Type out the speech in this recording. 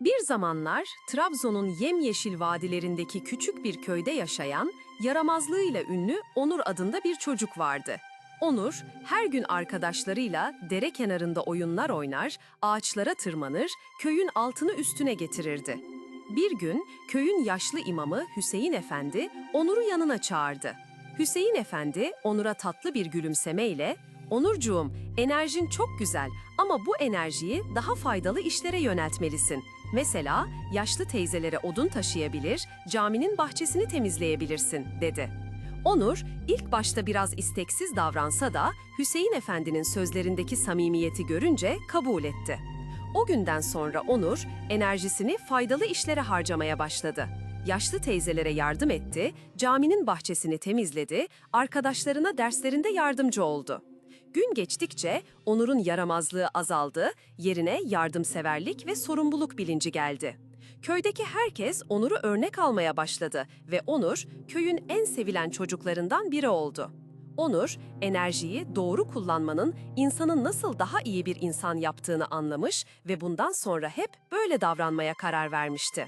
Bir zamanlar Trabzon'un yemyeşil vadilerindeki küçük bir köyde yaşayan, yaramazlığıyla ünlü Onur adında bir çocuk vardı. Onur, her gün arkadaşlarıyla dere kenarında oyunlar oynar, ağaçlara tırmanır, köyün altını üstüne getirirdi. Bir gün köyün yaşlı imamı Hüseyin Efendi Onur'u yanına çağırdı. Hüseyin Efendi Onur'a tatlı bir gülümsemeyle Onurcuğum, enerjin çok güzel ama bu enerjiyi daha faydalı işlere yöneltmelisin. Mesela yaşlı teyzelere odun taşıyabilir, caminin bahçesini temizleyebilirsin, dedi. Onur ilk başta biraz isteksiz davransa da Hüseyin Efendi'nin sözlerindeki samimiyeti görünce kabul etti. O günden sonra Onur enerjisini faydalı işlere harcamaya başladı. Yaşlı teyzelere yardım etti, caminin bahçesini temizledi, arkadaşlarına derslerinde yardımcı oldu. Gün geçtikçe Onur'un yaramazlığı azaldı, yerine yardımseverlik ve sorumluluk bilinci geldi. Köydeki herkes Onur'u örnek almaya başladı ve Onur köyün en sevilen çocuklarından biri oldu. Onur, enerjiyi doğru kullanmanın insanı nasıl daha iyi bir insan yaptığını anlamış ve bundan sonra hep böyle davranmaya karar vermişti.